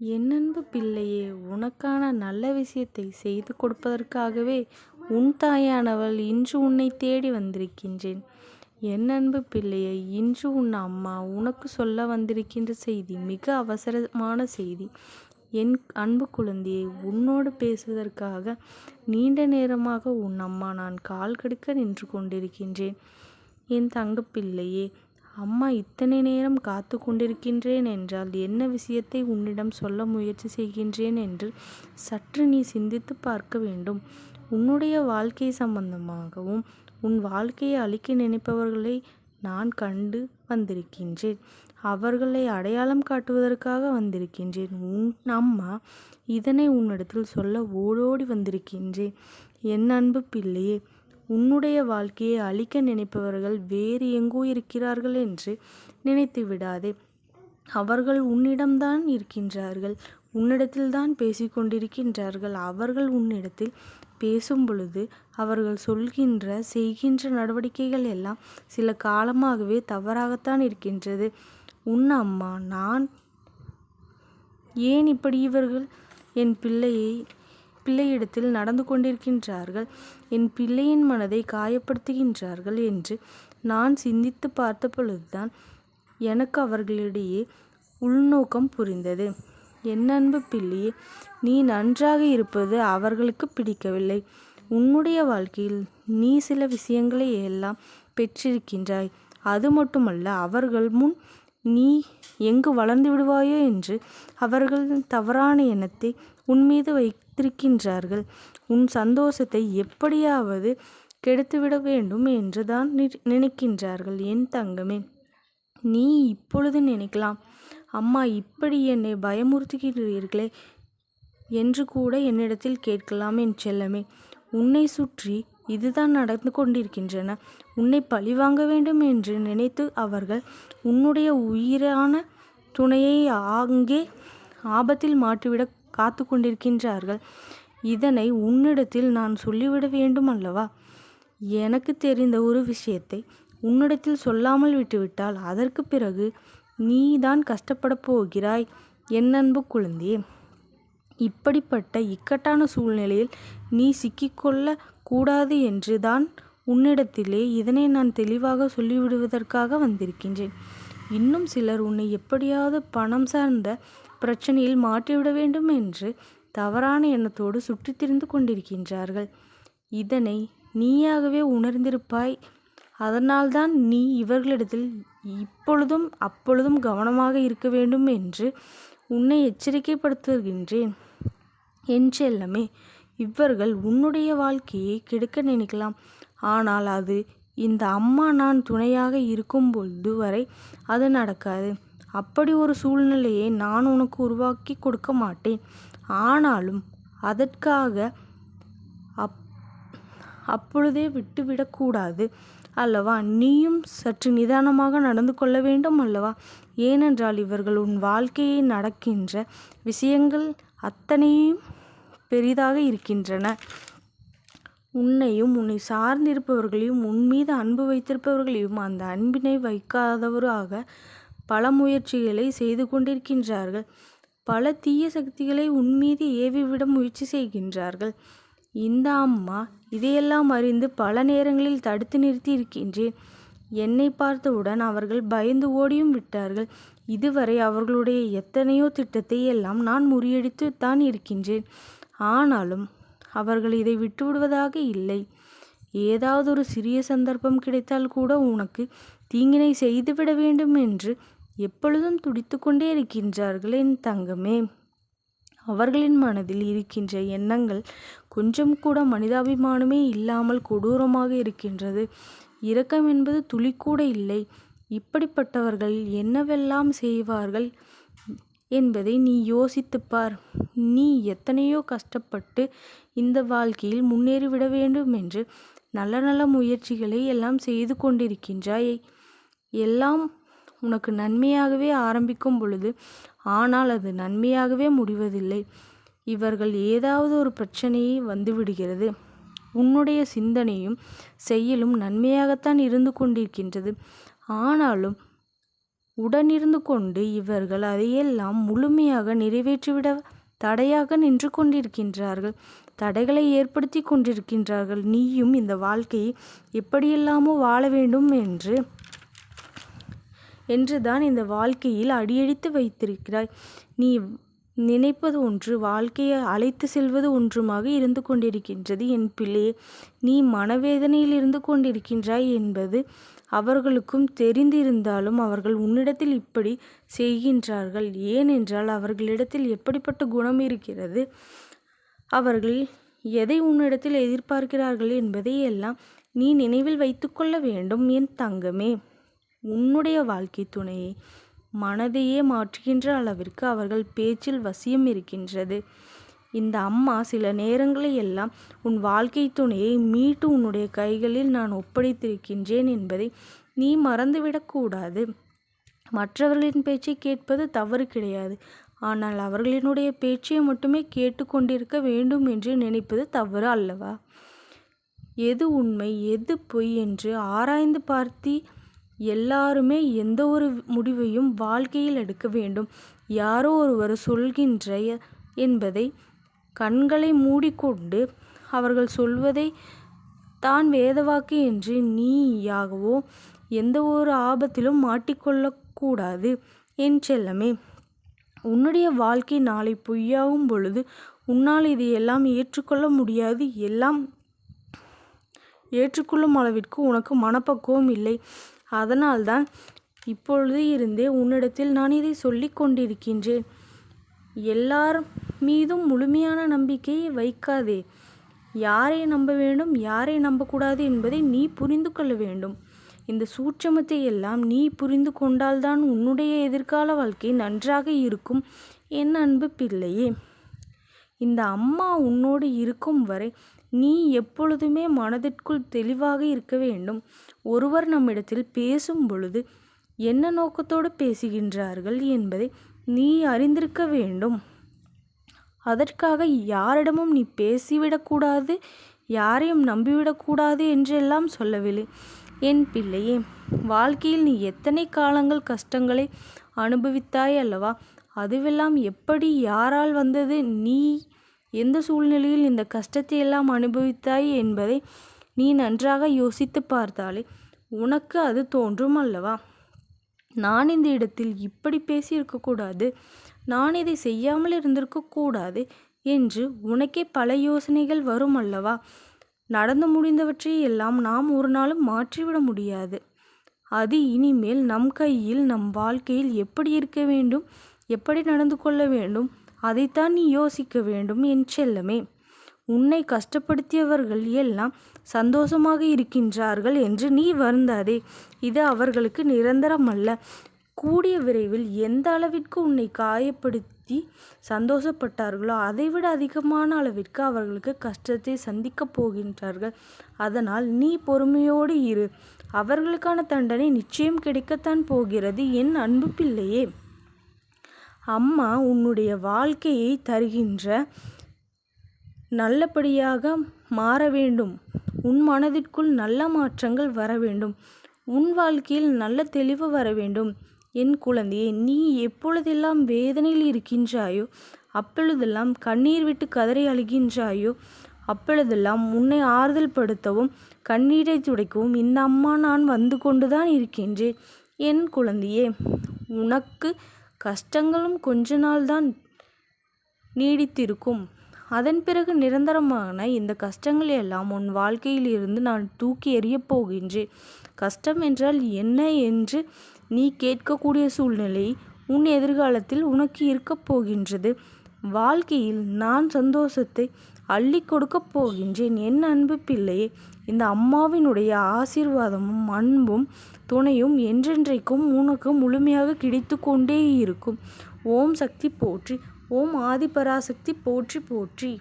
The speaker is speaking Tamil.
என் அன்பு பிள்ளையே உனக்கான நல்ல விஷயத்தை செய்து கொடுப்பதற்காகவே உன் தாயானவள் இன்று உன்னை தேடி வந்திருக்கின்றேன். என் அன்பு பிள்ளையே இன்று உன் அம்மா உனக்கு சொல்ல வந்திருக்கின்ற செய்தி மிக அவசரமான செய்தி. என் அன்பு குழந்தையை உன்னோடு பேசுவதற்காக நீண்ட நேரமாக உன் அம்மா நான் கால் கடுக்க நின்று கொண்டிருக்கின்றேன். என் தங்கப்பிள்ளையே அம்மா இத்தனை நேரம் காத்து கொண்டிருக்கின்றேன் என்றால் என்ன விஷயத்தை உன்னிடம் சொல்ல முயற்சி செய்கின்றேன் என்று சற்று நீ சிந்தித்து பார்க்க வேண்டும். உன்னுடைய வாழ்க்கை சம்பந்தமாகவும் உன் வாழ்க்கையை அழிக்க நினைப்பவர்களை நான் கண்டு வந்திருக்கின்றேன். அவர்களை அடையாளம் காட்டுவதற்காக வந்திருக்கின்றேன். உன் அம்மா இதனை உன்னிடத்தில் சொல்ல ஓடோடி வந்திருக்கின்றேன். என் அன்பு பிள்ளையே உன்னுடைய வாழ்க்கையை அழிக்க நினைப்பவர்கள் வேறு எங்கோ இருக்கிறார்கள் என்று நினைத்து விடாதே. அவர்கள் உன்னிடம்தான் இருக்கின்றார்கள். உன்னிடத்தில்தான் பேசிக்கொண்டிருக்கின்றார்கள் அவர்கள் உன்னிடத்தில் பேசும் பொழுது அவர்கள் சொல்கின்ற செய்கின்ற நடவடிக்கைகள் எல்லாம் சில காலமாகவே தவறாகத்தான் இருக்கின்றது. உன் அம்மா நான் ஏன் இப்படி இவர்கள்? என் பிள்ளையை பிள்ளையிடத்தில் நடந்து கொண்டிருக்கின்றார்கள். என் பிள்ளையின் மனதை காயப்படுத்துகின்றார்கள் என்று நான் சிந்தித்து பார்த்த பொழுதுதான் எனக்கு அவர்களிடையே உள்நோக்கம் புரிந்தது. என் அன்பு பிள்ளையே நீ நன்றாக இருப்பது அவர்களுக்கு பிடிக்கவில்லை. உன்னுடைய வாழ்க்கையில் நீ சில விஷயங்களை எல்லாம் பெற்றிருக்கின்றாய். அது மட்டுமல்ல அவர்கள் முன் நீ எங்கு வளர்ந்து விடுவாயோ என்று அவர்கள் தவறான எண்ணத்தை உன் மீது வைத்திருக்கின்றார்கள். உன் சந்தோஷத்தை எப்படியாவது கெடுத்துவிட வேண்டும் என்றுதான் நினைக்கின்றார்கள் என் தங்கமே. நீ இப்பொழுது நினைக்கலாம். அம்மா இப்படி என்னை பயமுறுத்துகிறீர்களே என்று கூட என்னிடத்தில் கேட்கலாம் என் செல்லமே. உன்னை சுற்றி இதுதான் நடந்து கொண்டிருக்கின்றன. உன்னை பழிவாங்க வேண்டும் என்று நினைத்து அவர்கள் உன்னுடைய உயிரான துணையை அங்கே ஆபத்தில் மாட்டிவிட காத்து கொண்டிருக்கின்றார்கள். இதனை உன்னிடத்தில் நான் சொல்லிவிட வேண்டும் அல்லவா? எனக்கு தெரிந்த ஒரு விஷயத்தை உன்னிடத்தில் சொல்லாமல் விட்டுவிட்டால் அதற்கு பிறகு நீ தான் கஷ்டப்பட போகிறாய் என் அன்பு குழந்தையே. இப்படிப்பட்ட இக்கட்டான சூழ்நிலையில் நீ சிக்கிக்கொள்ள கூடாது என்று தான் உன்னிடத்திலே இதனை நான் தெளிவாக சொல்லிவிடுவதற்காக வந்திருக்கின்றேன். இன்னும் சிலர் உன்னை எப்படியாவது பணம் சார்ந்த பிரச்சனையில் மாற்றிவிட வேண்டும் என்று தவறான எண்ணத்தோடு சுற்றித் திரிந்து கொண்டிருக்கின்றார்கள். இதனை நீயாகவே உணர்ந்திருப்பாய். அதனால்தான் நீ இவர்களிடத்தில் இப்பொழுதும் அப்பொழுதும் கவனமாக இருக்க வேண்டும் என்று உன்னை எச்சரிக்கைப்படுத்துகின்றேன். என் செல்லமே இவர்கள் உன்னுடைய வாழ்க்கையை கெடுக்க நினைக்கலாம். ஆனால் அது இந்த அம்மா நான் துணையாக இருக்கும் பொழுது வரை அது நடக்காது. அப்படி ஒரு சூழ்நிலையை நான் உனக்கு உருவாக்கி கொடுக்க மாட்டேன். ஆனாலும் அதற்காக அப் அப்பொழுதே விட்டுவிடக்கூடாது அல்லவா? நீயும் சற்று நிதானமாக நடந்து கொள்ள வேண்டும் அல்லவா? ஏனென்றால் இவர்கள் உன் வாழ்க்கையை நடக்கின்ற விஷயங்கள் அத்தனையும் பெரிதாக இருக்கின்றன. உன்னையும் உன்னை சார்ந்திருப்பவர்களையும் உன் மீது அன்பு வைத்திருப்பவர்களையும் அந்த அன்பினை வைக்காதவராக பல முயற்சிகளை செய்து கொண்டிருக்கின்றார்கள். பல தீய சக்திகளை உன் மீது ஏவிவிட முயற்சி செய்கின்றார்கள். இந்த அம்மா இதையெல்லாம் அறிந்து பல நேரங்களில் தடுத்து நிறுத்தி இருக்கின்றேன் என்னை பார்த்தவுடன் அவர்கள் பயந்து ஓடியும் விட்டார்கள். இதுவரை அவர்களுடைய எத்தனையோ திட்டத்தை எல்லாம் நான் முறியடித்து தான் இருக்கின்றேன். ஆனாலும் அவர்கள் இதை விட்டுவிடுவதாக இல்லை. ஏதாவது ஒரு சிறிய சந்தர்ப்பம் கிடைத்தால் கூட உனக்கு தீங்கினை செய்துவிட வேண்டும் என்று எப்பொழுதும் துடித்து கொண்டே இருக்கின்றார்கள் என் தங்கமே. அவர்களின் மனதில் இருக்கின்ற எண்ணங்கள் கொஞ்சம் கூட மனிதாபிமானமே இல்லாமல் கொடூரமாக இருக்கின்றது. இரக்கம் என்பது துளி கூட இல்லை. இப்படிப்பட்டவர்கள் என்னவெல்லாம் செய்வார்கள் என்பதை நீ யோசித்துப்பார் நீ எத்தனையோ கஷ்டப்பட்டு இந்த வாழ்க்கையில் முன்னேறிவிட வேண்டும் என்று நல்ல நல்ல முயற்சிகளை எல்லாம் செய்து கொண்டிருக்கின்றாய். எல்லாம் உனக்கு நன்மையாகவே ஆரம்பிக்கும் பொழுது ஆனால் அது நன்மையாகவே முடிவதில்லை. இவர்கள் ஏதாவது ஒரு பிரச்சனையை வந்துவிடுகிறது. உன்னுடைய சிந்தனையும் செயலும் நன்மையாகத்தான் இருந்து கொண்டிருக்கின்றது. ஆனாலும் உடனிருந்து கொண்டு இவர்கள் அதையெல்லாம் முழுமையாக நிறைவேற்றிவிட தடையாக நின்று கொண்டிருக்கின்றார்கள். தடைகளை ஏற்படுத்தி கொண்டிருக்கின்றார்கள். நீயும் இந்த வாழ்க்கையை எப்படியெல்லாமோ வாழ வேண்டும் என்று என்றுதான் இந்த வாழ்க்கையில் அடியெடுத்து வைத்திருக்கிறாய். நீ நினைப்பது ஒன்று வாழ்க்கையை அழைத்து செல்வது ஒன்றுமாக இருந்து கொண்டிருக்கின்றது. என் பிள்ளையே நீ மனவேதனையில் இருந்து கொண்டிருக்கின்றாய் என்பது அவர்களுக்கும் தெரிந்திருந்தாலும் அவர்கள் உன்னிடத்தில் இப்படி செய்கின்றார்கள். ஏனென்றால் அவர்களிடத்தில் எப்படிப்பட்ட குணம் இருக்கிறது? அவர்கள் எதை உன்னிடத்தில் எதிர்பார்க்கிறார்கள் என்பதை எல்லாம் நீ நினைவில் வைத்துக்கொள்ள வேண்டும் என் தங்கமே. உன்னுடைய வாழ்க்கை துணையை மனதையே மாற்றுகின்ற அளவிற்கு அவர்கள் பேச்சில் வசியம் இருக்கின்றது. இந்த அம்மா சில நேரங்களில் எல்லாம் உன் வாழ்க்கை துணையை மீட்டு உன்னுடைய கைகளில் நான் ஒப்படைத்திருக்கின்றேன் என்பதை நீ மறந்துவிடக்கூடாது மற்றவர்களின் பேச்சை கேட்பது தவறு கிடையாது. ஆனால் அவர்களினுடைய பேச்சை மட்டுமே கேட்டுக்கொண்டிருக்க வேண்டும் என்று நினைப்பது தவறு அல்லவா? எது உண்மை எது பொய் என்று ஆராய்ந்து பார்த்தி எல்லாருமே எந்த ஒரு முடிவையும் வாழ்க்கையில் எடுக்க வேண்டும். யாரோ ஒருவர் சொல்கின்ற என்பதை கண்களை மூடிக்கொண்டு அவர்கள் சொல்வதை தான் வேதவாக்கு என்று நீயாகவோ எந்த ஒரு ஆபத்திலும் மாட்டிக்கொள்ளக்கூடாது என் செல்லமே. உன்னுடைய வாழ்க்கை நாளை பொய்யாகும் பொழுது உன்னால் இதையெல்லாம் ஏற்றுக்கொள்ள முடியாது. எல்லாம் ஏற்றுக்கொள்ளும் அளவிற்கு உனக்கு மனப்பக்குவம் இல்லை. அதனால்தான் இப்பொழுது இருந்தே உன்னிடத்தில் நான் இதை சொல்லிக் கொண்டிருக்கின்றேன். எல்லார் மீதும் முழுமையான நம்பிக்கையை வைக்காதே. யாரை நம்ப வேண்டும் யாரை நம்பக்கூடாது என்பதை நீ புரிந்து கொள்ள வேண்டும். இந்த சூட்சமத்தை எல்லாம் நீ புரிந்து கொண்டால்தான் உன்னுடைய எதிர்கால வாழ்க்கை நன்றாக இருக்கும். என் அன்பு பிள்ளையே இந்த அம்மா உன்னோடு இருக்கும் வரை நீ எப்பொழுதுமே மனதிற்குள் தெளிவாக இருக்க வேண்டும். ஒருவர் நம்மிடத்தில் பேசும் பொழுது என்ன நோக்கத்தோடு பேசுகின்றார்கள் என்பதை நீ அறிந்திருக்க வேண்டும். அதற்காக யாரிடமும் நீ பேசிவிடக்கூடாது யாரையும் நம்பிவிடக்கூடாது என்றெல்லாம் சொல்லவில்லை. என் பிள்ளையே வாழ்க்கையில் நீ எத்தனை காலங்கள் கஷ்டங்களை அனுபவித்தாய் அல்லவா? அதுவெல்லாம் எப்படி யாரால் வந்தது? நீ எந்த சூழ்நிலையில் இந்த கஷ்டத்தை எல்லாம் அனுபவித்தாய் என்பதை நீ நன்றாக யோசித்து பார்த்தாலே உனக்கு அது தோன்றும் அல்லவா? நான் இந்த இடத்தில் இப்படி பேசியிருக்கக்கூடாது நான் இதை செய்யாமல் இருந்திருக்கக்கூடாது என்று உனக்கே பல யோசனைகள் வரும் அல்லவா? நடந்து முடிந்தவற்றை எல்லாம் நாம் ஒரு நாளும் மாற்றிவிட முடியாது. அது இனிமேல் நம் கையில் நம் வாழ்க்கையில் எப்படி இருக்க வேண்டும் எப்படி நடந்து கொள்ள வேண்டும் அதைத்தான் நீ யோசிக்க வேண்டும் என் செல்லமே. உன்னை கஷ்டப்படுத்தியவர்கள் எல்லாம் சந்தோஷமாக இருக்கின்றார்கள் என்று நீ வருந்தாதே. இது அவர்களுக்கு நிரந்தரம் அல்ல கூடிய விரைவில் எந்த அளவிற்கு உன்னை காயப்படுத்தி சந்தோஷப்பட்டார்களோ அதைவிட அதிகமான அளவிற்கு அவர்களுக்கு கஷ்டத்தை சந்திக்கப் போகின்றார்கள். அதனால் நீ பொறுமையோடு இரு. அவர்களுக்கான தண்டனை நிச்சயம் கிடைக்கத்தான் போகிறது. என் அன்பு பிள்ளையே அம்மா உன்னுடைய வாழ்க்கையை தருகின்ற நல்லபடியாக மாற வேண்டும். உன் மனதிற்குள் நல்ல மாற்றங்கள் வர வேண்டும். உன் வாழ்க்கையில் நல்ல தெளிவு வர வேண்டும். என் குழந்தையே நீ எப்பொழுதெல்லாம் வேதனையில் இருக்கின்றாயோ அப்பொழுதெல்லாம் கண்ணீர் விட்டு கதறி அழுகின்றாயோ அப்பொழுதெல்லாம் உன்னை ஆறுதல் படுத்தவும் கண்ணீரை துடைக்கவும் இந்த அம்மா நான் வந்து கொண்டுதான் இருக்கின்றேன். என் குழந்தையே உனக்கு கஷ்டங்களும் கொஞ்ச நாள்தான் நீடித்திருக்கும். அதன் பிறகு நிரந்தரமான இந்த கஷ்டங்கள் எல்லாம் உன் வாழ்க்கையில் இருந்து நான் தூக்கி எறியப் போகின்றேன் கஷ்டம் என்றால் என்ன என்று நீ கேட்கக்கூடிய சூழ்நிலை உன் எதிர்காலத்தில் உனக்கு இருக்கப் போகின்றது. வாழ்க்கையில் நான் சந்தோஷத்தை அள்ளி கொடுக்கப் போகின்றேன். என் அன்பு பிள்ளையே இந்த அம்மாவினுடைய ஆசீர்வாதமும் அன்பும் துணையும் என்றென்றைக்கும் உனக்கு முழுமையாக கிடைத்து கொண்டே இருக்கும். ஓம் சக்தி போற்றி ஓம் ஆதிபராசக்தி போற்றி போற்றி.